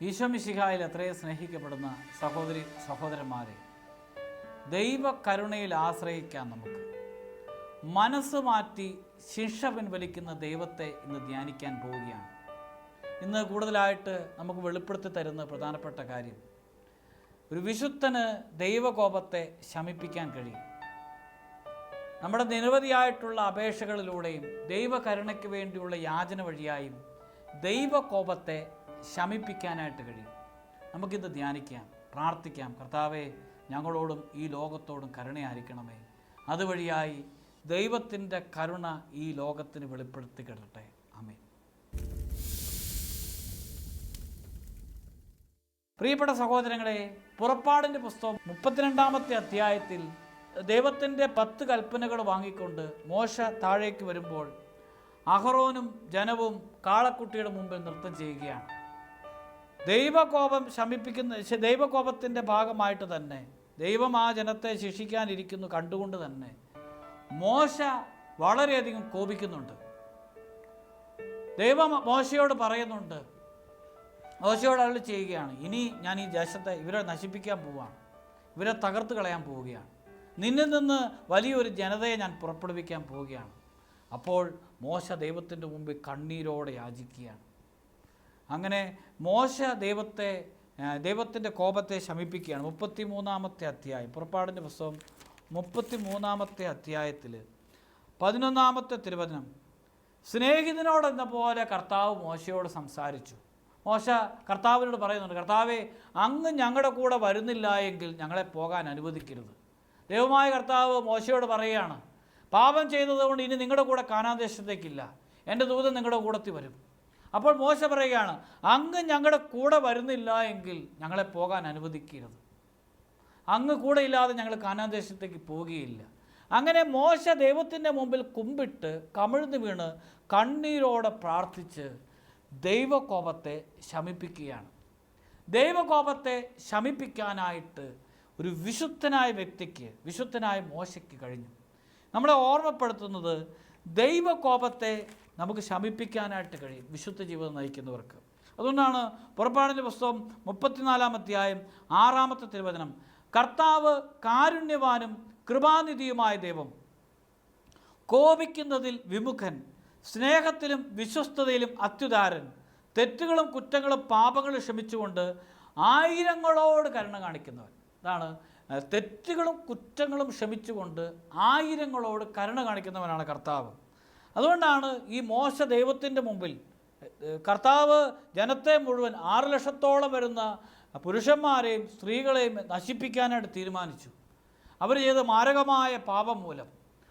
ഈശോമിശിഹായിൽ അത്രയും സ്നേഹിക്കപ്പെടുന്ന സഹോദരി സഹോദരന്മാരെ ദൈവ കരുണയിൽ ആശ്രയിക്കാം നമുക്ക്. മനസ്സ് മാറ്റി ശിക്ഷ പിൻവലിക്കുന്ന ദൈവത്തെ ഇന്ന് ധ്യാനിക്കാൻ പോവുകയാണ്. ഇന്ന് കൂടുതലായിട്ട് നമുക്ക് വെളിപ്പെടുത്തി തരുന്ന പ്രധാനപ്പെട്ട കാര്യം ഒരു വിശുദ്ധന് ദൈവകോപത്തെ ശമിപ്പിക്കാൻ കഴിയും. നമ്മുടെ നിരവധിയായിട്ടുള്ള അപേക്ഷകളിലൂടെയും ദൈവകരുണയ്ക്ക് വേണ്ടിയുള്ള യാചന വഴിയായും ദൈവകോപത്തെ ശമിപ്പിക്കാനായിട്ട് കഴിയും. നമുക്കിത് ധ്യാനിക്കാം പ്രാർത്ഥിക്കാം. കർത്താവെ ഞങ്ങളോടും ഈ ലോകത്തോടും കരുണയായിരിക്കണമേ. അതുവഴിയായി ദൈവത്തിന്റെ കരുണ ഈ ലോകത്തിന് വെളിപ്പെടുത്തി കിടട്ടെ ആമേൻ. പ്രിയപ്പെട്ട സഹോദരങ്ങളെ പുറപ്പാടിന്റെ പുസ്തകം മുപ്പത്തിരണ്ടാമത്തെ അധ്യായത്തിൽ ദൈവത്തിന്റെ പത്ത് കൽപ്പനകൾ വാങ്ങിക്കൊണ്ട് മോശ താഴേക്ക് വരുമ്പോൾ അഹറോനും ജനവും കാളക്കുട്ടിയുടെ മുമ്പിൽ നൃത്തം ചെയ്യുകയാണ്. ദൈവകോപം ശമിപ്പിക്കുന്ന ദൈവകോപത്തിന്റെ ഭാഗമായിട്ട് തന്നെ ദൈവം ആ ജനത്തെ ശിക്ഷിക്കാനിരിക്കുന്നു കണ്ടുകൊണ്ട് തന്നെ മോശ വളരെയധികം കോപിക്കുന്നുണ്ട്. ദൈവം മോശയോട് പറയുന്നുണ്ട്. മോശയോട് അയാൾ ചെയ്യുകയാണ്. ഇനി ഞാൻ ഈ ദേശത്തെ ഇവരെ നശിപ്പിക്കാൻ പോവുകയാണ് ഇവരെ തകർത്ത് കളയാൻ പോവുകയാണ്. നിന്നിൽ നിന്ന് വലിയൊരു ജനതയെ ഞാൻ പുറപ്പെടുവിക്കാൻ പോവുകയാണ്. അപ്പോൾ മോശ ദൈവത്തിന്റെ മുമ്പിൽ കണ്ണീരോടെ യാചിക്കുകയാണ്. അങ്ങനെ മോശ ദൈവത്തെ ദൈവത്തിന്റെ കോപത്തെ ശമിപ്പിക്കുകയാണ്. മുപ്പത്തി മൂന്നാമത്തെ അധ്യായം പുറപ്പാടിന്റെ പുസ്തകം മുപ്പത്തി മൂന്നാമത്തെ അധ്യായത്തിൽ പതിനൊന്നാമത്തെ തിരുവചനം. സ്നേഹിതനോടെന്ന പോലെ കർത്താവ് മോശയോട് സംസാരിച്ചു. മോശ കർത്താവിനോട് പറയുന്നുണ്ട് കർത്താവേ അങ്ങ് ഞങ്ങളുടെ കൂടെ വരുന്നില്ല എങ്കിൽ ഞങ്ങളെ പോകാൻ അനുവദിക്കരുത്. ദൈവമായ കർത്താവ് മോശയോട് പറയുകയാണ് പാപം ചെയ്തതുകൊണ്ട് ഇനി നിങ്ങളുടെ കൂടെ കാനാദേശത്തേക്കില്ല എന്റെ ദൂതം നിങ്ങളുടെ കൂടത്തിൽ വരും. അപ്പോൾ മോശ പറയുകയാണ് അങ്ങ് ഞങ്ങളുടെ കൂടെ വരുന്നില്ല എങ്കിൽ ഞങ്ങളെ പോകാൻ അനുവദിക്കരുത്. അങ്ങ് കൂടെ ഇല്ലാതെ ഞങ്ങൾ കാനാദേശത്തേക്ക് പോവുകയില്ല. അങ്ങനെ മോശ ദൈവത്തിന്റെ മുമ്പിൽ കുമ്പിട്ട് കമിഴ്ന്നു വീണ് കണ്ണീരോടെ പ്രാർത്ഥിച്ച് ദൈവകോപത്തെ ശമിപ്പിക്കുകയാണ്. ദൈവകോപത്തെ ശമിപ്പിക്കാനായിട്ട് ഒരു വിശുദ്ധനായ വ്യക്തിക്ക് വിശുദ്ധനായ മോശയ്ക്ക് കഴിഞ്ഞു. നമ്മളെ ഓർമ്മപ്പെടുത്തുന്നത് ദൈവകോപത്തെ നമുക്ക് ശമിപ്പിക്കാനായിട്ട് കഴിയും വിശുദ്ധ ജീവിതം നയിക്കുന്നവർക്ക്. അതുകൊണ്ടാണ് പുറപ്പാടിന്റെ പുസ്തകം മുപ്പത്തിനാലാം അധ്യായം ആറാമത്തെ തിരുവചനം കർത്താവ് കാരുണ്യവാനും കൃപാനിധിയുമായ ദൈവം. കോപിക്കുന്നതിൽ വിമുഖൻ സ്നേഹത്തിലും വിശ്വസ്തതയിലും അത്യുദാരൻ. തെറ്റുകളും കുറ്റങ്ങളും പാപങ്ങളും ക്ഷമിച്ചുകൊണ്ട് ആയിരങ്ങളോട് കരുണ കാണിക്കുന്നവൻ. അതാണ് തെറ്റുകളും കുറ്റങ്ങളും ക്ഷമിച്ചുകൊണ്ട് ആയിരങ്ങളോട് കരുണ കാണിക്കുന്നവനാണ് കർത്താവ്. അതുകൊണ്ടാണ് ഈ മോശ ദൈവത്തിന്റെ മുമ്പിൽ കർത്താവ് ജനത്തെ മുഴുവൻ ആറ് ലക്ഷത്തോളം വരുന്ന പുരുഷന്മാരെയും സ്ത്രീകളെയും നശിപ്പിക്കാനായിട്ട് തീരുമാനിച്ചു. അവർ ചെയ്ത മാരകമായ പാപം മൂലം.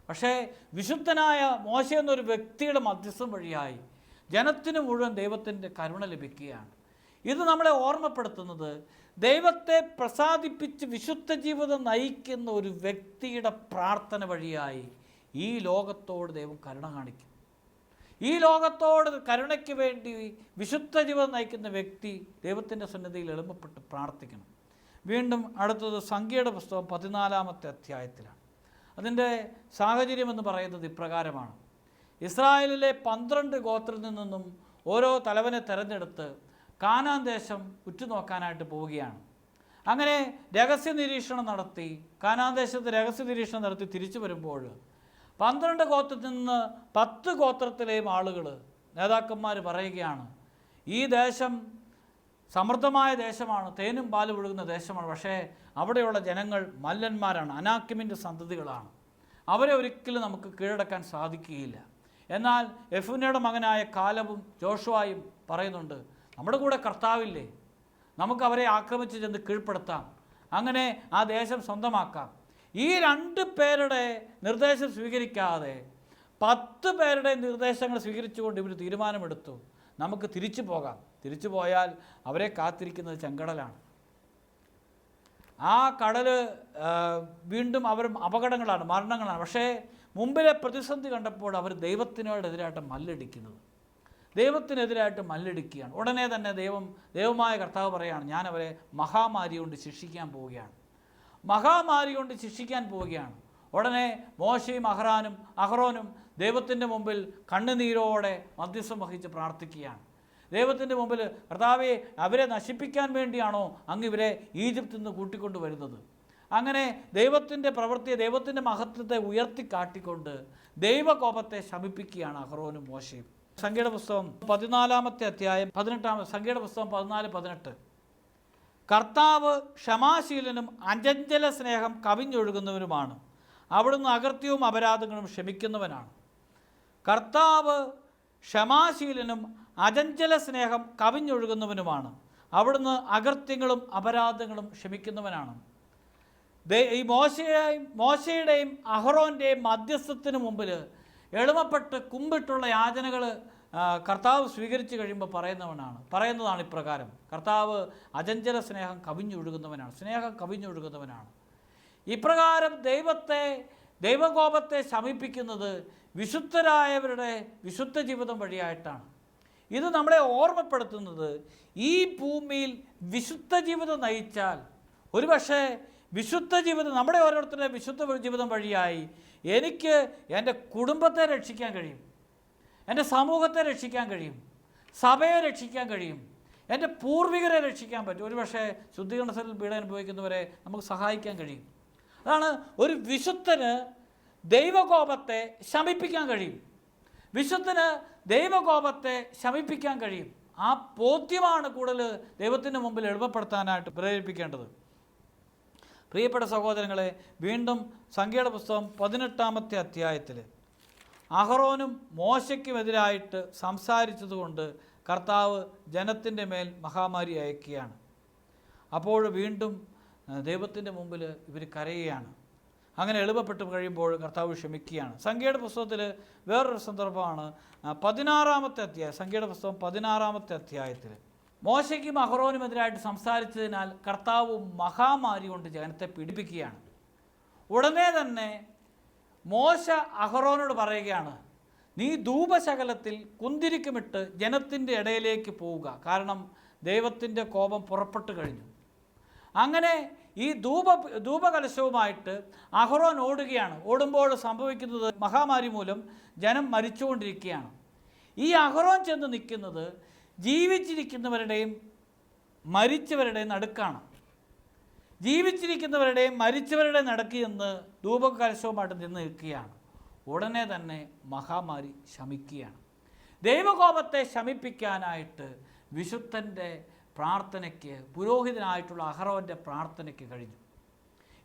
പക്ഷേ വിശുദ്ധനായ മോശ എന്നൊരു വ്യക്തിയുടെ മധ്യസ്ഥം വഴിയായി ജനത്തിന് മുഴുവൻ ദൈവത്തിന്റെ കരുണ ലഭിക്കുകയാണ്. ഇത് നമ്മളെ ഓർമ്മപ്പെടുത്തുന്നത് ദൈവത്തെ പ്രസാദിപ്പിച്ച് വിശുദ്ധ ജീവിതം നയിക്കുന്ന ഒരു വ്യക്തിയുടെ പ്രാർത്ഥന വഴിയായി ഈ ലോകത്തോട് ദൈവം കരുണ കാണിക്കും ഈ ലോകത്തോട് കരുണയ്ക്ക് വേണ്ടി വിശുദ്ധ ജീവിതം നയിക്കുന്ന വ്യക്തി ദൈവത്തിന്റെ സന്നിധിയിൽ എളുപ്പപ്പെട്ട് പ്രാർത്ഥിക്കണം. വീണ്ടും അടുത്തത് സംഖ്യയുടെ പുസ്തകം പതിനാലാമത്തെ അധ്യായത്തിലാണ്. അതിന്റെ സാഹചര്യം എന്ന് പറയുന്നത് ഇപ്രകാരമാണ്. ഇസ്രായേലിലെ പന്ത്രണ്ട് ഗോത്രത്തിൽ നിന്നും ഓരോ തലവനെ തെരഞ്ഞെടുത്ത് കാനാൻ ദേശം ഉറ്റുനോക്കാനായിട്ട് പോവുകയാണ്. അങ്ങനെ രഹസ്യ നിരീക്ഷണം നടത്തി കാനാൻ ദേശത്ത് രഹസ്യ നിരീക്ഷണം നടത്തി തിരിച്ചു വരുമ്പോൾ പന്ത്രണ്ട് ഗോത്രത്തിൽ നിന്ന് പത്ത് ഗോത്രത്തിലെയും ആളുകൾ നേതാക്കന്മാർ പറയുകയാണ് ഈ ദേശം സമൃദ്ധമായ ദേശമാണ് തേനും പാലും ഒഴുകുന്ന ദേശമാണ് പക്ഷേ അവിടെയുള്ള ജനങ്ങൾ മല്ലന്മാരാണ് അനാക്യമിന്റെ സന്തതികളാണ്. അവരെ ഒരിക്കലും നമുക്ക് കീഴടക്കാൻ സാധിക്കുകയില്ല. എന്നാൽ യഫുനയുടെ മകനായ കാലവും ജോഷുവായും പറയുന്നുണ്ട് നമ്മുടെ കൂടെ കർത്താവില്ലേ? നമുക്ക് അവരെ ആക്രമിച്ച് ചെന്ന് കീഴ്പ്പെടുത്താം. അങ്ങനെ ആ ദേശം സ്വന്തമാക്കാം. ഈ രണ്ട് പേരുടെ നിർദ്ദേശം സ്വീകരിക്കാതെ പത്ത് പേരുടെ നിർദ്ദേശങ്ങൾ സ്വീകരിച്ചുകൊണ്ട് ഇവർ തീരുമാനമെടുത്തു. നമുക്ക് തിരിച്ചു പോകാം. തിരിച്ചു പോയാൽ അവരെ കാത്തിരിക്കുന്നത് ചെങ്കടലാണ്. ആ കടൽ വീണ്ടും അവർ അപകടങ്ങളാണ് മരണങ്ങളാണ്. പക്ഷേ മുമ്പിലെ പ്രതിസന്ധി കണ്ടപ്പോൾ അവർ ദൈവത്തിനോടെതിരായിട്ട് മല്ലടിക്കുന്നത്. ദൈവത്തിനെതിരായിട്ട് മല്ലടിക്കുകയാണ്. ഉടനെ തന്നെ ദൈവം ദൈവമായ കർത്താവ് പറയുകയാണ് ഞാൻ അവരെ മഹാമാരി കൊണ്ട് ശിക്ഷിക്കാൻ പോവുകയാണ്. മഹാമാരി കൊണ്ട് ശിക്ഷിക്കാൻ പോവുകയാണ്. ഉടനെ മോശയും അഹ്റാനും അഹ്റോനും ദൈവത്തിന്റെ മുമ്പിൽ കണ്ണുനീരോടെ മധ്യസ്ഥം വഹിച്ച് പ്രാർത്ഥിക്കുകയാണ്. ദൈവത്തിന്റെ മുമ്പിൽ കർത്താവെ അവരെ നശിപ്പിക്കാൻ വേണ്ടിയാണോ അങ്ങ് ഇവരെ ഈജിപ്തിൽ നിന്ന് കൂട്ടിക്കൊണ്ട് വരുന്നത്? അങ്ങനെ ദൈവത്തിന്റെ പ്രവൃത്തിയെ ദൈവത്തിന്റെ മഹത്വത്തെ ഉയർത്തി കാട്ടിക്കൊണ്ട് ദൈവകോപത്തെ ശമിപ്പിക്കുകയാണ് അഹ്റോനും മോശയും. സംഗീത പുസ്തകം പതിനാലാമത്തെ അധ്യായം പതിനെട്ടാമത്തെ സംഗീത പുസ്തകം പതിനാല് പതിനെട്ട്. കർത്താവ് ക്ഷമാശീലനും അജഞ്ചല സ്നേഹം കവിഞ്ഞൊഴുകുന്നവനുമാണ് അവിടുന്ന് അകൃത്യവും അപരാധങ്ങളും ക്ഷമിക്കുന്നവനാണ്. കർത്താവ് ക്ഷമാശീലനും അജഞ്ചല സ്നേഹം കവിഞ്ഞൊഴുകുന്നവനുമാണ്. അവിടുന്ന് അകൃത്യങ്ങളും അപരാധങ്ങളും ക്ഷമിക്കുന്നവനാണ്. ഈ മോശയെയും മോശയുടെയും അഹ്റോന്റെയും മധ്യസ്ഥത്തിന് മുമ്പിൽ എളുമപ്പെട്ട് കുമ്പിട്ടുള്ള യാചനകൾ കർത്താവ് സ്വീകരിച്ചു കഴിയുമ്പോൾ പറയുന്നവനാണ്. പറയുന്നതാണ് ഇപ്രകാരം. കർത്താവ് അജഞ്ചല സ്നേഹം കവിഞ്ഞൊഴുകുന്നവനാണ്. സ്നേഹം കവിഞ്ഞൊഴുകുന്നവനാണ്. ഇപ്രകാരം ദൈവത്തെ ദൈവകോപത്തെ ശമിപ്പിക്കുന്നത് വിശുദ്ധരായവരുടെ വിശുദ്ധ ജീവിതം വഴിയായിട്ടാണ്. ഇത് നമ്മളെ ഓർമ്മപ്പെടുത്തുന്നത് ഈ ഭൂമിയിൽ വിശുദ്ധ ജീവിതം നയിച്ചാൽ. ഒരുപക്ഷെ വിശുദ്ധ ജീവിതം നമ്മുടെ ഓരോരുത്തരുടെ വിശുദ്ധ ജീവിതം വഴിയായി എനിക്ക് എന്റെ കുടുംബത്തെ രക്ഷിക്കാൻ കഴിയും. എന്റെ സമൂഹത്തെ രക്ഷിക്കാൻ കഴിയും. സഭയെ രക്ഷിക്കാൻ കഴിയും. എന്റെ പൂർവികരെ രക്ഷിക്കാൻ പറ്റും. ഒരുപക്ഷെ ശുദ്ധീകരണത്തിൽ പീഡ അനുഭവിക്കുന്നവരെ നമുക്ക് സഹായിക്കാൻ കഴിയും. അതാണ് ഒരു വിശുദ്ധന് ദൈവകോപത്തെ ശമിപ്പിക്കാൻ കഴിയും. വിശുദ്ധന് ദൈവകോപത്തെ ശമിപ്പിക്കാൻ കഴിയും. ആ ബോധ്യമാണ് കൂടുതൽ ദൈവത്തിന്റെ മുമ്പിൽ എളുപ്പപ്പെടുത്താനായിട്ട് പ്രേരിപ്പിക്കേണ്ടത്. പ്രിയപ്പെട്ട സഹോദരങ്ങളെ വീണ്ടും സംഖ്യയുടെ പുസ്തകം പതിനെട്ടാമത്തെ അധ്യായത്തിൽ അഹറോനും മോശയ്ക്കുമെതിരായിട്ട് സംസാരിച്ചതുകൊണ്ട് കർത്താവ് ജനത്തിന്റെ മേൽ മഹാമാരി അയക്കുകയാണ്. അപ്പോൾ വീണ്ടും ദൈവത്തിന്റെ മുമ്പിൽ ഇവർ കരയുകയാണ്. അങ്ങനെ എളുപ്പപ്പെട്ട് കഴിയുമ്പോൾ കർത്താവ് ക്ഷമിക്കുകയാണ്. സംഖ്യയുടെ പുസ്തകത്തിൽ വേറൊരു സന്ദർഭമാണ് പതിനാറാമത്തെ അധ്യായം സംഖ്യയുടെ പുസ്തകം പതിനാറാമത്തെ അധ്യായത്തിൽ. മോശയ്ക്കും അഹറോനുമെതിരായിട്ട് സംസാരിച്ചതിനാൽ കർത്താവ് മഹാമാരി കൊണ്ട് ജനത്തെ പീഡിപ്പിക്കുകയാണ്. ഉടനെ തന്നെ മോശ അഹറോനോട് പറയുകയാണ് നീ ധൂപശകലത്തിൽ കുന്തിരിക്കുമിട്ട് ജനത്തിന്റെ ഇടയിലേക്ക് പോവുക. കാരണം ദൈവത്തിന്റെ കോപം പുറപ്പെട്ടു കഴിഞ്ഞു. അങ്ങനെ ഈ ധൂപ ധൂപകലശവുമായിട്ട് അഹ്റോൻ ഓടുകയാണ്. ഓടുമ്പോൾ സംഭവിക്കുന്നത് മഹാമാരി മൂലം ജനം മരിച്ചുകൊണ്ടിരിക്കുകയാണ്. ഈ അഹ്റോൻ ചെന്ന് നിൽക്കുന്നത് ജീവിച്ചിരിക്കുന്നവരുടെയും മരിച്ചവരുടെയും നടുക്കാണ്. ജീവിച്ചിരിക്കുന്നവരുടെയും മരിച്ചവരുടെ നടക്കി എന്ന് ധൂപകലശവുമായിട്ട് നിന്ന് നിൽക്കുകയാണ്. ഉടനെ തന്നെ മഹാമാരി ശമിക്കുകയാണ്. ദൈവകോപത്തെ ശമിപ്പിക്കാനായിട്ട് വിശുദ്ധന്റെ പ്രാർത്ഥനയ്ക്ക് പുരോഹിതനായിട്ടുള്ള അഹറോന്റെ പ്രാർത്ഥനയ്ക്ക് കഴിഞ്ഞു.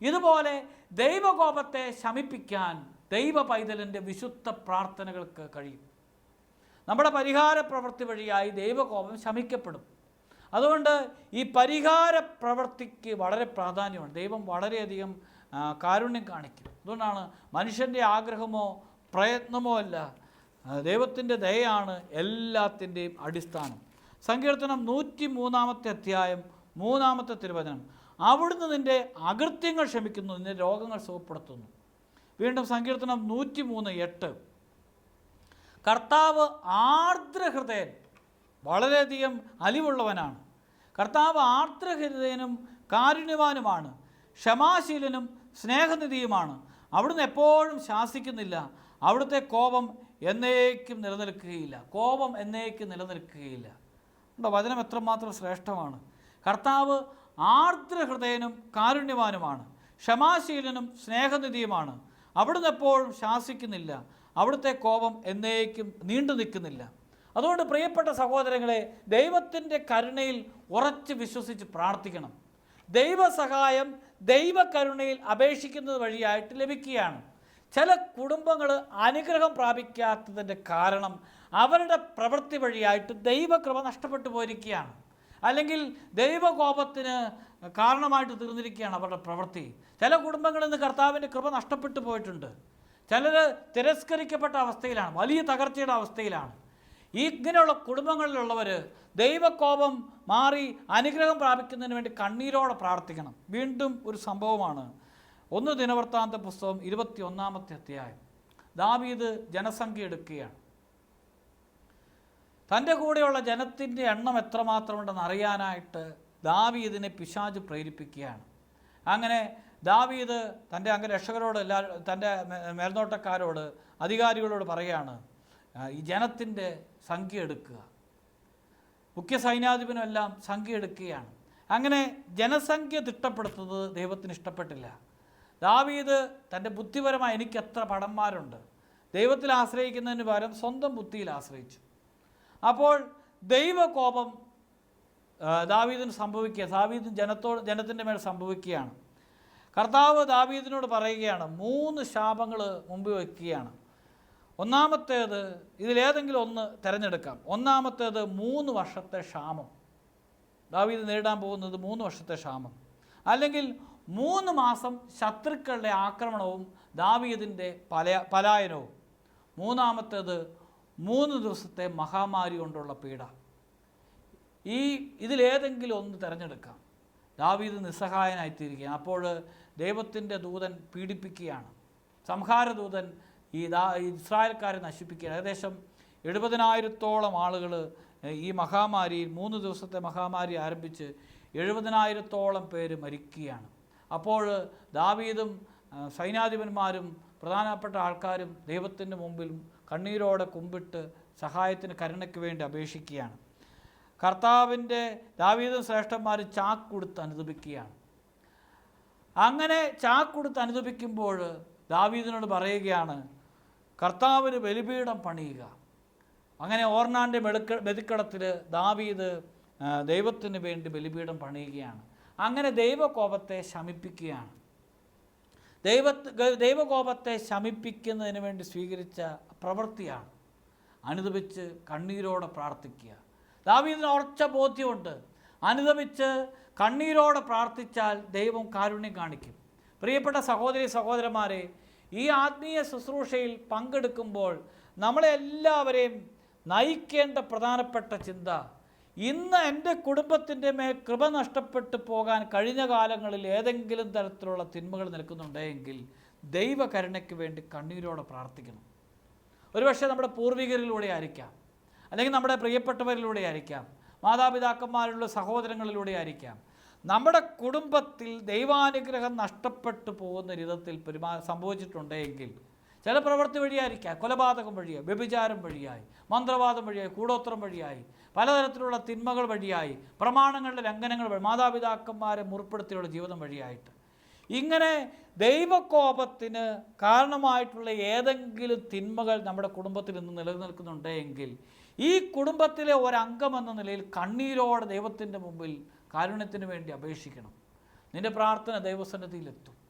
ഇതുപോലെ ദൈവകോപത്തെ ശമിപ്പിക്കാൻ ദൈവ പൈതലിന്റെ വിശുദ്ധ പ്രാർത്ഥനകൾക്ക് കഴിയും. നമ്മുടെ പരിഹാര പ്രവൃത്തി വഴിയായി ദൈവകോപം ശമിക്കപ്പെടും. അതുകൊണ്ട് ഈ പരിഹാര പ്രവൃത്തിക്ക് വളരെ പ്രാധാന്യമാണ്. ദൈവം വളരെയധികം കാരുണ്യം കാണിക്കും അതുകൊണ്ടാണ് മനുഷ്യന്റെ ആഗ്രഹമോ പ്രയത്നമോ അല്ല ദൈവത്തിന്റെ ദയയാണ് എല്ലാത്തിന്റെയും അടിസ്ഥാനം. സങ്കീർത്തനം നൂറ്റി മൂന്നാമത്തെ അധ്യായം മൂന്നാമത്തെ തിരുവചനം. അവിടുന്ന് നിന്റെ അകൃത്യങ്ങൾ ക്ഷമിക്കുന്നു നിന്റെ രോഗങ്ങൾ സുഖപ്പെടുത്തുന്നു. വീണ്ടും സങ്കീർത്തനം നൂറ്റി മൂന്ന് എട്ട്. കർത്താവ് ആർദ്രഹൃദയൻ. വളരെയധികം അലിവുള്ളവനാണ്. കർത്താവ് ആർദ്രഹൃദയനും കാരുണ്യവാനുമാണ്. ക്ഷമാശീലനും സ്നേഹനിധിയുമാണ്. അവിടുന്ന് എപ്പോഴും ശാസിക്കുന്നില്ല. അവിടുത്തെ കോപം എന്നേക്കും നിലനിൽക്കുകയില്ല. കോപം എന്നേക്കും നിലനിൽക്കുകയില്ല. നമ്മുടെ വചനം എത്രമാത്രം ശ്രേഷ്ഠമാണ്. കർത്താവ് ആർദ്രഹൃദയനും കാരുണ്യവാനുമാണ്. ക്ഷമാശീലനും സ്നേഹനിധിയുമാണ്. അവിടുന്ന് എപ്പോഴും ശാസിക്കുന്നില്ല. അവിടുത്തെ കോപം എന്നേക്കും നീണ്ടു നിൽക്കുന്നില്ല അതുകൊണ്ട് പ്രിയപ്പെട്ട സഹോദരങ്ങളെ ദൈവത്തിന്റെ കരുണയിൽ ഉറച്ച് വിശ്വസിച്ച് പ്രാർത്ഥിക്കണം. ദൈവസഹായം ദൈവകരുണയിൽ അപേക്ഷിക്കുന്നത് വഴിയായിട്ട് ലഭിക്കുകയാണ്. ചില കുടുംബങ്ങൾ അനുഗ്രഹം പ്രാപിക്കാത്തതിന്റെ കാരണം അവരുടെ പ്രവൃത്തി വഴിയായിട്ട് ദൈവകൃപ നഷ്ടപ്പെട്ടു പോയിരിക്കുകയാണ്. അല്ലെങ്കിൽ ദൈവകോപത്തിന് കാരണമായിട്ട് തീർന്നിരിക്കുകയാണ് അവരുടെ പ്രവൃത്തി. ചില കുടുംബങ്ങളിൽ നിന്ന് കർത്താവിന്റെ കൃപ നഷ്ടപ്പെട്ടു പോയിട്ടുണ്ട്. ചിലർ തിരസ്കരിക്കപ്പെട്ട അവസ്ഥയിലാണ് വലിയ തകർച്ചയുടെ അവസ്ഥയിലാണ്. ഇങ്ങനെയുള്ള കുടുംബങ്ങളിലുള്ളവർ ദൈവകോപം മാറി അനുഗ്രഹം പ്രാപിക്കുന്നതിന് വേണ്ടി കണ്ണീരോടെ പ്രാർത്ഥിക്കണം. വീണ്ടും ഒരു സംഭവമാണ്. ഒന്ന് ദിനവൃത്താന്ത പുസ്തകം ഇരുപത്തി ഒന്നാമത്തെ അധ്യായം. ദാവീദ് ജനസംഖ്യ എടുക്കുകയാണ്. തന്റെ കൂടെയുള്ള ജനത്തിന്റെ എണ്ണം എത്രമാത്രമുണ്ടെന്ന് അറിയാനായിട്ട് ദാവീദിനെ പിശാജ് പ്രേരിപ്പിക്കുകയാണ്. അങ്ങനെ ദാവീദ് തന്റെ അംഗരക്ഷകരോട് എല്ലാ തന്റെ മേൽനോട്ടക്കാരോട് അധികാരികളോട് പറയുകയാണ് "ആ, ഈ ജനത്തിന്റെ സംഖ്യ എടുക്കുക. മുഖ്യ സൈന്യാധിപനും എല്ലാം സംഖ്യ എടുക്കുകയാണ്. അങ്ങനെ ജനസംഖ്യ തിട്ടപ്പെടുത്തുന്നത് ദൈവത്തിന് ഇഷ്ടപ്പെട്ടില്ല. ദാവീദ് തന്റെ ബുദ്ധിപരമായി എനിക്ക് എത്ര പടന്മാരുണ്ട്. ദൈവത്തിൽ ആശ്രയിക്കുന്നതിന് പകരം സ്വന്തം ബുദ്ധിയിൽ ആശ്രയിച്ചു. അപ്പോൾ ദൈവകോപം ദാവീദിന് സംഭവിക്കുക ദാവീദിന് ജനത്തോട് ജനത്തിന്റെ മേൽ സംഭവിക്കുകയാണ്. കർത്താവ് ദാവീദിനോട് പറയുകയാണ് മൂന്ന് ശാപങ്ങൾ മുമ്പ് വയ്ക്കുകയാണ് ഒന്നാമത്തേത് ഇതിലേതെങ്കിലും ഒന്ന് തിരഞ്ഞെടുക്കാം. ഒന്നാമത്തേത് മൂന്ന് വർഷത്തെ ക്ഷാമം. ദാവീദ് നേരിടാൻ പോകുന്നത് മൂന്ന് വർഷത്തെ ക്ഷാമം. അല്ലെങ്കിൽ മൂന്ന് മാസം ശത്രുക്കളുടെ ആക്രമണവും ദാവീദിന്റെ പല പലായനവും. മൂന്നാമത്തേത് മൂന്ന് ദിവസത്തെ മഹാമാരി കൊണ്ടുള്ള പീഡ. ഈ ഇതിലേതെങ്കിലും ഒന്ന് തിരഞ്ഞെടുക്കാം. ദാവീദ് നിസ്സഹായനായിത്തീരുകയാണ്. അപ്പോൾ ദൈവത്തിന്റെ ദൂതൻ പീഡിപ്പിക്കുകയാണ്. സംഹാരദൂതൻ ഈ ദാ ഇസ്രായേൽക്കാരെ നശിപ്പിക്കുകയാണ്. ഏകദേശം എഴുപതിനായിരത്തോളം ആളുകൾ ഈ മഹാമാരിയിൽ മൂന്ന് ദിവസത്തെ മഹാമാരി ആരംഭിച്ച് എഴുപതിനായിരത്തോളം പേര് മരിക്കുകയാണ്. അപ്പോൾ ദാവീദും സൈനാധിപന്മാരും പ്രധാനപ്പെട്ട ആൾക്കാരും ദൈവത്തിന്റെ മുമ്പിൽ കണ്ണീരോടെ കുമ്പിട്ട് സഹായത്തിന് കരുണയ്ക്ക് വേണ്ടി അപേക്ഷിക്കുകയാണ്. കർത്താവിന്റെ ദാവീദും ശ്രേഷ്ഠന്മാരും ചാക്ക് അനുദപിക്കുകയാണ്. അങ്ങനെ ചാക്ക് അനുദപിക്കുമ്പോൾ ദാവീദിനോട് പറയുകയാണ് കർത്താവിന് ബലിപീഠം പണിയുക. അങ്ങനെ ഓർണാന്റെ മെടുക്ക ബലിക്കടത്തിൽ ദാവീത് ദൈവത്തിന് വേണ്ടി ബലിപീഠം പണിയുകയാണ്. അങ്ങനെ ദൈവകോപത്തെ ശമിപ്പിക്കുകയാണ്. ദൈവ ദൈവകോപത്തെ ശമിപ്പിക്കുന്നതിന് വേണ്ടി സ്വീകരിച്ച പ്രവൃത്തിയാണ് അനുദപിച്ച് കണ്ണീരോടെ പ്രാർത്ഥിക്കുക. ദാവീദിന് ഉറച്ച ബോധ്യമുണ്ട്. അനുദപിച്ച് കണ്ണീരോടെ പ്രാർത്ഥിച്ചാൽ ദൈവം കാരുണ്യം കാണിക്കും. പ്രിയപ്പെട്ട സഹോദരി സഹോദരന്മാരെ ഈ ആത്മീയ ശുശ്രൂഷയിൽ പങ്കെടുക്കുമ്പോൾ നമ്മളെല്ലാവരെയും നയിക്കേണ്ട പ്രധാനപ്പെട്ട ചിന്ത ഇന്ന് എന്റെ കുടുംബത്തിന്റെ മേൽ കൃപ നഷ്ടപ്പെട്ടു പോകാൻ കഴിഞ്ഞ കാലങ്ങളിൽ ഏതെങ്കിലും തരത്തിലുള്ള തിന്മകൾ നിൽക്കുന്നുണ്ടെങ്കിൽ ദൈവകരുണയ്ക്ക് വേണ്ടി കണ്ണീരോടെ പ്രാർത്ഥിക്കണം. ഒരുപക്ഷെ നമ്മുടെ പൂർവികരിലൂടെ ആയിരിക്കാം അല്ലെങ്കിൽ നമ്മുടെ പ്രിയപ്പെട്ടവരിലൂടെ ആയിരിക്കാം മാതാപിതാക്കന്മാരിലുള്ള സഹോദരങ്ങളിലൂടെ ആയിരിക്കാം നമ്മുടെ കുടുംബത്തിൽ ദൈവാനുഗ്രഹം നഷ്ടപ്പെട്ടു പോകുന്ന വിധത്തിൽ പെരുമാ സംഭവിച്ചിട്ടുണ്ടെങ്കിൽ ചില പ്രവൃത്തി വഴിയായിരിക്കാം. കൊലപാതകം വഴിയായി വ്യഭിചാരം വഴിയായി മന്ത്രവാദം വഴിയായി കൂടോത്രം വഴിയായി പലതരത്തിലുള്ള തിന്മകൾ വഴിയായി പ്രമാണങ്ങളുടെ ലംഘനങ്ങൾ വഴി മാതാപിതാക്കന്മാരെ മുറിപ്പെടുത്തിയുള്ള ജീവിതം വഴിയായിട്ട്. ഇങ്ങനെ ദൈവകോപത്തിന് കാരണമായിട്ടുള്ള ഏതെങ്കിലും തിന്മകൾ നമ്മുടെ കുടുംബത്തിൽ ഇന്ന് നിലനിൽക്കുന്നുണ്ടെങ്കിൽ ഈ കുടുംബത്തിലെ ഒരംഗം എന്ന നിലയിൽ കണ്ണീരോടെ ദൈവത്തിന്റെ മുമ്പിൽ കാരുണ്യത്തിന് വേണ്ടി അപേക്ഷിക്കണം. നിന്റെ പ്രാർത്ഥന ദൈവസന്നിധിയിലെത്തും.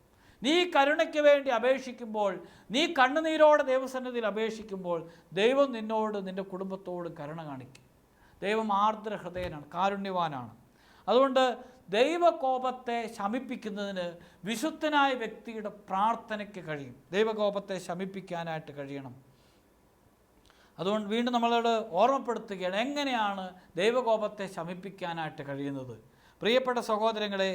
നീ കരുണയ്ക്ക് വേണ്ടി അപേക്ഷിക്കുമ്പോൾ നീ കണ്ണുനീരോടെ ദൈവസന്നിധിയിൽ അപേക്ഷിക്കുമ്പോൾ ദൈവം നിന്നോട് നിന്റെ കുടുംബത്തോട് കരുണ കാണിക്കും. ദൈവം ആർദ്ര ഹൃദയനാണ് കാരുണ്യവാനാണ്. അതുകൊണ്ട് ദൈവകോപത്തെ ശമിപ്പിക്കുന്നതിന് വിശുദ്ധനായ വ്യക്തിയുടെ പ്രാർത്ഥനയ്ക്ക് കഴിയും. ദൈവകോപത്തെ ശമിപ്പിക്കാനായിട്ട് കഴിയണം. അതുകൊണ്ട് വീണ്ടും നമ്മളോട് ഓർമ്മപ്പെടുത്തുകയാണ് എങ്ങനെയാണ് ദൈവകോപത്തെ ശമിപ്പിക്കാനായിട്ട് കഴിയുന്നത്? പ്രിയപ്പെട്ട സഹോദരങ്ങളെ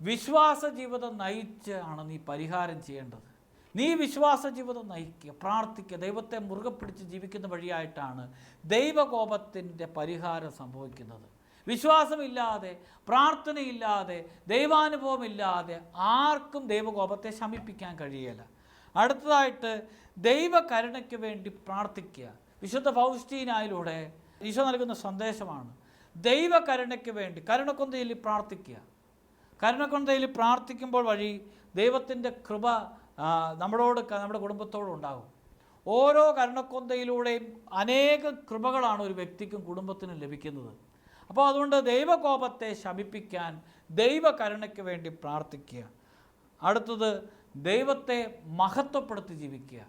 വിശ്വാസ ജീവിതം നയിച്ച് ആണ് നീ പരിഹാരം ചെയ്യേണ്ടത്. നീ വിശ്വാസ ജീവിതം നയിക്കുക പ്രാർത്ഥിക്കുക ദൈവത്തെ മുറുകെ പിടിച്ച് ജീവിക്കുന്ന വഴിയായിട്ടാണ് ദൈവകോപത്തിന്റെ പരിഹാരം സംഭവിക്കുന്നത്. വിശ്വാസമില്ലാതെ പ്രാർത്ഥനയില്ലാതെ ദൈവാനുഭവമില്ലാതെ ആർക്കും ദൈവകോപത്തെ ശമിപ്പിക്കാൻ കഴിയില്ല അടുത്തതായിട്ട് ദൈവകരുണയ്ക്ക് വേണ്ടി പ്രാർത്ഥിക്കുക. വിശുദ്ധ ഫൗസ്റ്റീനായിലൂടെ ഈശോ നൽകുന്ന സന്ദേശമാണ്. ദൈവകരുണയ്ക്ക് വേണ്ടി കരുണക്കൊന്തയിൽ പ്രാർത്ഥിക്കുക. കരുണക്കൊന്തയിൽ പ്രാർത്ഥിക്കുമ്പോൾ വഴി ദൈവത്തിന്റെ കൃപ നമ്മളോട് നമ്മുടെ കുടുംബത്തോടും ഉണ്ടാകും. ഓരോ കരുണക്കൊന്തയിലൂടെയും അനേകം കൃപകളാണ് ഒരു വ്യക്തിക്കും കുടുംബത്തിനും ലഭിക്കുന്നത്. അപ്പോൾ അതുകൊണ്ട് ദൈവകോപത്തെ ശമിപ്പിക്കാൻ ദൈവകരുണയ്ക്ക് വേണ്ടി പ്രാർത്ഥിക്കുക. അടുത്തത് ദൈവത്തെ മഹത്വപ്പെടുത്തി ജീവിക്കുക.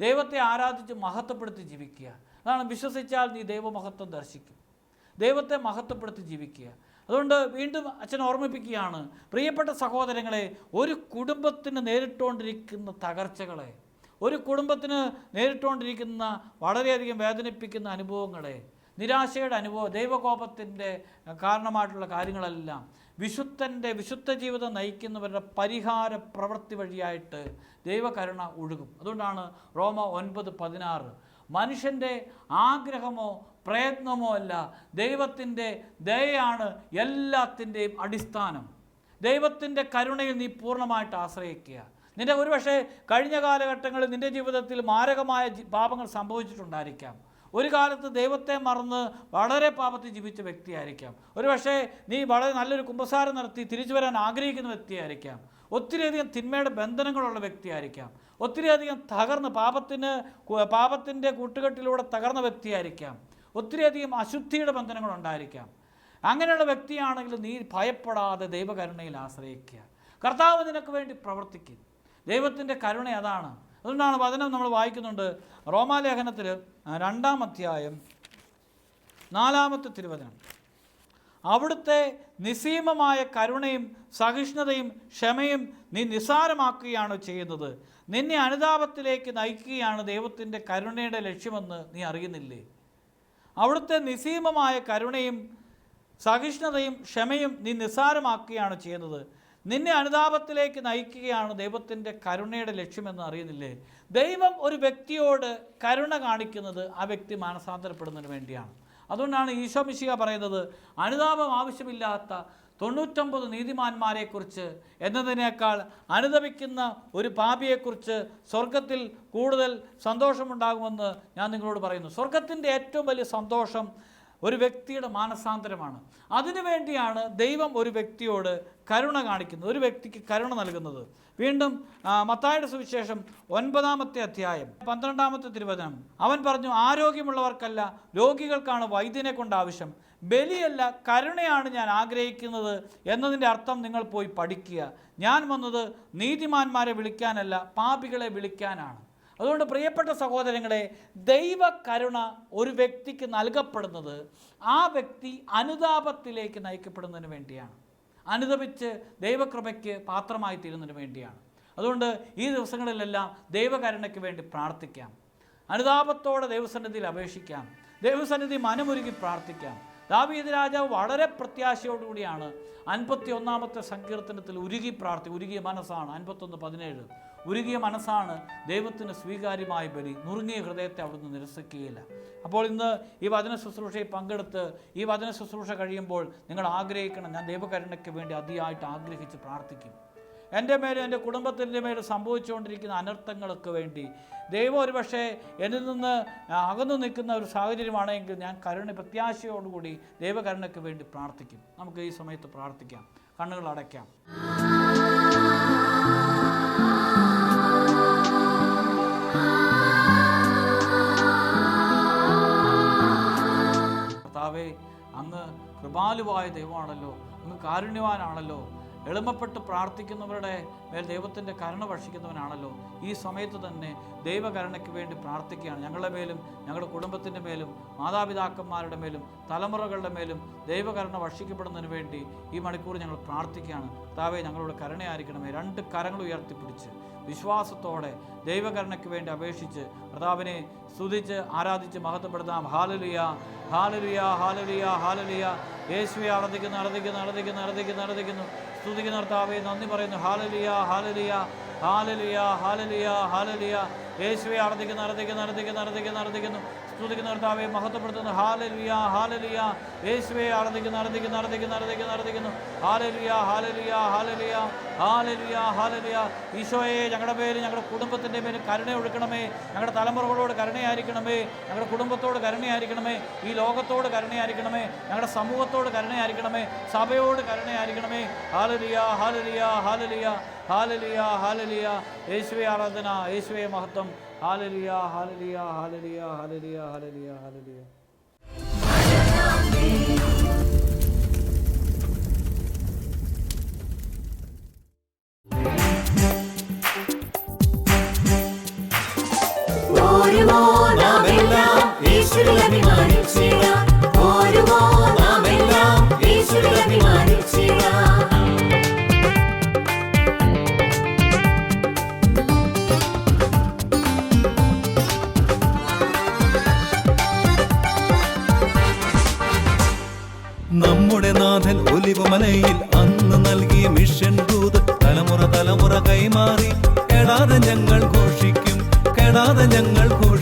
ദൈവത്തെ ആരാധിച്ച് മഹത്വപ്പെടുത്തി ജീവിക്കുക. അതാണ് വിശ്വസിച്ചാൽ നീ ദൈവമഹത്വം ദർശിക്കും. ദൈവത്തെ മഹത്വപ്പെടുത്തി ജീവിക്കുക. അതുകൊണ്ട് വീണ്ടും അച്ഛൻ ഓർമ്മിപ്പിക്കുകയാണ് പ്രിയപ്പെട്ട സഹോദരങ്ങളെ ഒരു കുടുംബത്തിന് നേരിട്ടുകൊണ്ടിരിക്കുന്ന തകർച്ചകളെ ഒരു കുടുംബത്തിന് നേരിട്ടുകൊണ്ടിരിക്കുന്ന വളരെയധികം വേദനിപ്പിക്കുന്ന അനുഭവങ്ങളെ നിരാശയുടെ അനുഭവം ദൈവകോപത്തിന്റെ കാരണമായിട്ടുള്ള കാര്യങ്ങളെല്ലാം വിശുദ്ധന്റെ വിശുദ്ധ ജീവിതം നയിക്കുന്നവരുടെ പരിഹാര പ്രവൃത്തി വഴിയായിട്ട് ദൈവകരുണ ഒഴുകും. അതുകൊണ്ടാണ് റോമ ഒൻപത് പതിനാറ്. മനുഷ്യന്റെ ആഗ്രഹമോ പ്രയത്നമോ അല്ല ദൈവത്തിന്റെ ദയയാണ് എല്ലാത്തിന്റെയും അടിസ്ഥാനം. ദൈവത്തിന്റെ കരുണയിൽ നീ പൂർണമായിട്ട് ആശ്രയിക്കുക. നിന്റെ ഒരുപക്ഷെ കഴിഞ്ഞ കാലഘട്ടങ്ങളിൽ നിന്റെ ജീവിതത്തിൽ മാരകമായ പാപങ്ങൾ സംഭവിച്ചിട്ടുണ്ടായിരിക്കാം. ഒരു കാലത്ത് ദൈവത്തെ മറന്ന് വളരെ പാപത്തിൽ ജീവിച്ച വ്യക്തിയായിരിക്കാം. ഒരുപക്ഷെ നീ വളരെ നല്ലൊരു കുമ്പസാരം നടത്തി തിരിച്ചു വരാൻ ആഗ്രഹിക്കുന്ന വ്യക്തിയായിരിക്കാം. ഒത്തിരിയധികം തിന്മയുടെ ബന്ധനങ്ങളുള്ള വ്യക്തിയായിരിക്കാം. ഒത്തിരിയധികം തകർന്ന് പാപത്തിന് പാപത്തിന്റെ കൂട്ടുകെട്ടിലൂടെ തകർന്ന വ്യക്തിയായിരിക്കാം. ഒത്തിരിയധികം അശുദ്ധിയുടെ ബന്ധനങ്ങളുണ്ടായിരിക്കാം. അങ്ങനെയുള്ള വ്യക്തിയാണെങ്കിൽ നീ ഭയപ്പെടാതെ ദൈവകരുണയിൽ ആശ്രയിക്കുക. കർത്താവ് നിനക്ക് വേണ്ടി പ്രവർത്തിക്കും. ദൈവത്തിന്റെ കരുണ അതാണ്. അതുകൊണ്ടാണ് വചനം നമ്മൾ വായിക്കുന്നുണ്ട്. റോമാലേഖനത്തിൽ രണ്ടാം അധ്യായം നാലാമത്തെ തിരുവചനം. അവിടുത്തെ നിസീമമായ കരുണയും സഹിഷ്ണുതയും ക്ഷമയും നീ നിസ്സാരമാക്കുകയാണ് ചെയ്യുന്നത്? നിന്നെ അനുതാപത്തിലേക്ക് നയിക്കുകയാണ് ദൈവത്തിന്റെ കരുണയുടെ ലക്ഷ്യമെന്ന് നീ അറിയുന്നില്ലേ? അവിടുത്തെ നിസീമമായ കരുണയും സഹിഷ്ണുതയും ക്ഷമയും നീ നിസ്സാരമാക്കുകയാണ് ചെയ്യുന്നത്? നിന്നെ അനുതാപത്തിലേക്ക് നയിക്കുകയാണ് ദൈവത്തിന്റെ കരുണയുടെ ലക്ഷ്യമെന്ന് അറിയുന്നില്ലേ? ദൈവം ഒരു വ്യക്തിയോട് കരുണ കാണിക്കുന്നത് ആ വ്യക്തി മാനസാന്തരപ്പെടുന്നതിന് വേണ്ടിയാണ്. അതുകൊണ്ടാണ് ഈശോ മിശിക പറയുന്നത് അനുതാപം ആവശ്യമില്ലാത്ത തൊണ്ണൂറ്റൊമ്പത് നീതിമാന്മാരെക്കുറിച്ച് എന്നതിനേക്കാൾ അനുദപിക്കുന്ന ഒരു പാപിയെക്കുറിച്ച് സ്വർഗത്തിൽ കൂടുതൽ സന്തോഷമുണ്ടാകുമെന്ന് ഞാൻ നിങ്ങളോട് പറയുന്നു. സ്വർഗത്തിന്റെ ഏറ്റവും വലിയ സന്തോഷം ഒരു വ്യക്തിയുടെ മാനസാന്തരമാണ്. അതിനുവേണ്ടിയാണ് ദൈവം ഒരു വ്യക്തിയോട് കരുണ കാണിക്കുന്നത്. ഒരു വ്യക്തിക്ക് കരുണ നൽകുന്നത്. വീണ്ടും മത്തായുടെ സുവിശേഷം ഒൻപതാമത്തെ അധ്യായം പന്ത്രണ്ടാമത്തെ തിരുവചനം. അവൻ പറഞ്ഞു ആരോഗ്യമുള്ളവർക്കല്ല രോഗികൾക്കാണ് വൈദ്യനെ കൊണ്ട് ആവശ്യം. ബലിയല്ല കരുണയാണ് ഞാൻ ആഗ്രഹിക്കുന്നത് എന്നതിന്റെ അർത്ഥം നിങ്ങൾ പോയി പഠിക്കുക. ഞാൻ വന്നത് നീതിമാന്മാരെ വിളിക്കാനല്ല പാപികളെ വിളിക്കാനാണ്. അതുകൊണ്ട് പ്രിയപ്പെട്ട സഹോദരങ്ങളെ ദൈവകരുണ ഒരു വ്യക്തിക്ക് നൽകപ്പെടുന്നത് ആ വ്യക്തി അനുതാപത്തിലേക്ക് നയിക്കപ്പെടുന്നതിന് വേണ്ടിയാണ്. അനുതപിച്ച് ദൈവകൃപയ്ക്ക് പാത്രമായി തീരുന്നതിന് വേണ്ടിയാണ്. അതുകൊണ്ട് ഈ ദിവസങ്ങളിലെല്ലാം ദൈവകരുണയ്ക്ക് വേണ്ടി പ്രാർത്ഥിക്കാം. അനുതാപത്തോടെ ദൈവസന്നിധിയിൽ അപേക്ഷിക്കാം. ദൈവസന്നിധി മനമൊരുക്കി പ്രാർത്ഥിക്കാം. ദാവീദ് രാജാവ് വളരെ പ്രത്യാശയോടുകൂടിയാണ് അൻപത്തി ഒന്നാമത്തെ സങ്കീർത്തനത്തിൽ ഉരുകി പ്രാർത്ഥി ഉരുകിയ മനസ്സാണ് അൻപത്തൊന്ന് പതിനേഴ്. ഉരുകിയ മനസ്സാണ് ദൈവത്തിന് സ്വീകാര്യമായ ബലി. നുറുങ്ങിയ ഹൃദയത്തെ അവിടുന്ന് നിരസിക്കുകയില്ല. അപ്പോൾ ഇന്ന് ഈ വചന ശുശ്രൂഷയിൽ പങ്കെടുത്ത് ഈ വചന ശുശ്രൂഷ കഴിയുമ്പോൾ നിങ്ങൾ ആഗ്രഹിക്കണം ഞാൻ ദൈവകരുണയ്ക്ക് വേണ്ടി അതിയായിട്ട് ആഗ്രഹിച്ച് പ്രാർത്ഥിക്കും. എന്റെ മേലെ എന്റെ കുടുംബത്തിന്റെ മേലെ സംഭവിച്ചുകൊണ്ടിരിക്കുന്ന അനർത്ഥങ്ങൾക്ക് വേണ്ടി. ദൈവം ഒരു പക്ഷേ എന്നിൽ നിന്ന് അകന്നു നിൽക്കുന്ന ഒരു സാഹചര്യമാണെങ്കിൽ ഞാൻ കരുണ പ്രത്യാശയോടുകൂടി ദൈവകരുണയ്ക്ക് വേണ്ടി പ്രാർത്ഥിക്കും. നമുക്ക് ഈ സമയത്ത് പ്രാർത്ഥിക്കാം. കണ്ണുകൾ അടയ്ക്കാം. കൃപാലുവായ ദൈവമാണല്ലോ അങ്ങ് കാരുണ്യവാനാണല്ലോ. എളുപ്പപ്പെട്ട് പ്രാർത്ഥിക്കുന്നവരുടെ മേൽ ദൈവത്തിന്റെ കരുണ വർഷിക്കുന്നവനാണല്ലോ. ഈ സമയത്ത് തന്നെ ദൈവകരുണയ്ക്ക് വേണ്ടി പ്രാർത്ഥിക്കുകയാണ്. ഞങ്ങളുടെ മേലും ഞങ്ങളുടെ കുടുംബത്തിന്റെ മേലും മാതാപിതാക്കന്മാരുടെ മേലും തലമുറകളുടെ മേലും ദൈവകരുണ വർഷിക്കപ്പെടുന്നതിന് വേണ്ടി ഈ മണിക്കൂർ ഞങ്ങൾ പ്രാർത്ഥിക്കുകയാണ്. താവേ ഞങ്ങളുടെ കരുണയായിരിക്കണമേ. രണ്ട് കരങ്ങൾ ഉയർത്തിപ്പിടിച്ച് വിശ്വാസത്തോടെ ദൈവകരുണയ്ക്ക് വേണ്ടി അപേക്ഷിച്ച് കർത്താവിനെ സ്തുതിച്ച് ആരാധിച്ച് മഹത്വപ്പെടുത്താം. ഹാലലിയ ഹാലലിയ ഹാലലിയ ഹാലലിയ യേശുവെ ആരാധിക്കുന്നു ആരാധിക്കുന്നു ആരാധിക്കുന്നു ആരാധിക്കുന്നു ആരാധിക്കുന്നു. സ്തുതിക്കുന്ന കർത്താവെ നന്ദി പറയുന്നു. ഹാലലിയ ഹാലലിയ ഹാലലിയ ഹാലലിയ ഹാലലുയ യേശുവെ ആർദ്ദിക്കുന്നു ആർദ്ദിക്കുന്നു ആർദ്ദിക്കുന്നു ആർദ്ദിക്കുന്നു ആർദ്ദിക്കുന്നു സ്തുതിക്കുന്ന കർത്താവെ മഹത്വപ്പെടുത്തുന്നു. ഹാലലുയ ഹാലലുയ. യേശുവെ ആർദ്ദിക്കുന്നു ആർദ്ദിക്കുന്നു ആർദ്ദിക്കുന്നു ആർദ്ദിക്കുന്നു ആർദ്ദിക്കുന്നു ഹാലലുയ ഹാലലുയ ഹാലലുയ ഹാലലുയ ഹാലലുയ. ഈശോയെ ഞങ്ങളുടെ പേര് ഞങ്ങളുടെ കുടുംബത്തിന്റെ പേര് കരുണ ഒഴുക്കണമേ. ഞങ്ങളുടെ തലമുറകളോട് കരുണയായിരിക്കണമേ. ഞങ്ങളുടെ കുടുംബത്തോട് കരുണയായിരിക്കണമേ. ഈ ലോകത്തോട് കരുണയായിരിക്കണമേ. ഞങ്ങളുടെ സമൂഹത്തോട് കരുണയായിരിക്കണമേ. സഭയോട് കരുണയായിരിക്കണമേ. ഹാലലിയ ഹാലലിയ ഹാലലിയ ഹാലലിയ ഹാലലിയ. യേശുവെ ആരാധന യേശുവെ മഹത്വം. ഹാലലിയ ഹാലലിയ ഹാലലിയ ഹാലലിയ ഹാലലിയ ഹാലലിയ കെടാതെ ഞങ്ങൾ ഘോഷിക്കും